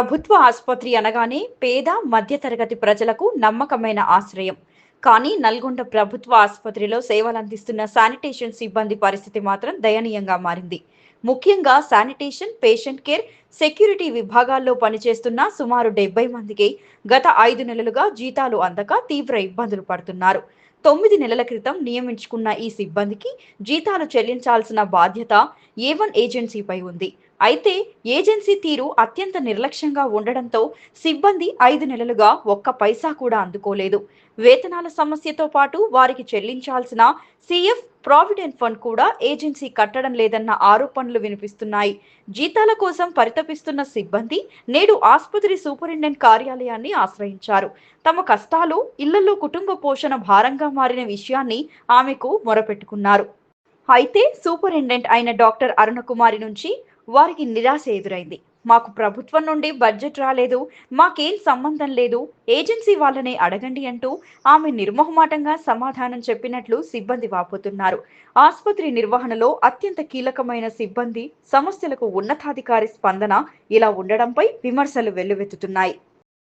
ప్రభుత్వ ఆసుపత్రి అనగానే పేద మధ్యతరగతి ప్రజలకు నమ్మకమైన ఆశ్రయం. కానీ నల్గొండ ప్రభుత్వ ఆసుపత్రిలో సేవలందిస్తున్న శానిటేషన్ సిబ్బంది పరిస్థితి మాత్రం దయనీయంగా మారింది. ముఖ్యంగా శానిటేషన్ పేషెంట్ కేర్ సెక్యూరిటీ విభాగాల్లో పనిచేస్తున్న సుమారు డెబ్బై మందికి గత ఐదు నెలలుగా జీతాలు అందక తీవ్ర ఇబ్బందులు పడుతున్నారు. తొమ్మిది నెలల క్రితం నియమించుకున్న ఈ సిబ్బందికి జీతాలు చెల్లించాల్సిన బాధ్యత ఏ వన్ ఏజెన్సీపై ఉంది. అయితే ఏజెన్సీ తీరు అత్యంత నిర్లక్ష్యంగా ఉండడంతో సిబ్బంది ఐదు నెలలుగా ఒక్క పైసా కూడా అందుకోలేదు. వేతనాల సమస్యతో పాటు వారికి చెల్లించాల్సిన సిఎఫ్ ప్రావిడెంట్ ఫండ్ కూడా ఏజెన్సీ కట్టడం లేదన్న ఆరోపణలు వినిపిస్తున్నాయి. జీతాల కోసం పరితపిస్తున్న సిబ్బంది నేడు ఆసుపత్రి సూపరింటెండెంట్ కార్యాలయాన్ని ఆశ్రయించారు. తమ కష్టాలు ఇళ్ళలో కుటుంబ పోషణ భారంగా మారిన విషయాన్ని ఆమెకు మొరపెట్టుకున్నారు. అయితే సూపరింటెండెంట్ అయిన డాక్టర్ అరుణకుమారి నుంచి వారికి నిరాశ ఎదురైంది. మాకు ప్రభుత్వం నుండి బడ్జెట్ రాలేదు. మాకేం సంబంధం లేదు. ఏజెన్సీ వాళ్ళనే అడగండి అంటూ ఆమె నిర్మోహమాటంగా సమాధానం చెప్పినట్లు సిబ్బంది వాపోతున్నారు. ఆసుపత్రి నిర్వహణలో అత్యంత కీలకమైన సిబ్బంది సమస్యలకు ఉన్నతాధికారి స్పందన ఇలా ఉండడంపై విమర్శలు వెల్లువెత్తుతున్నాయి.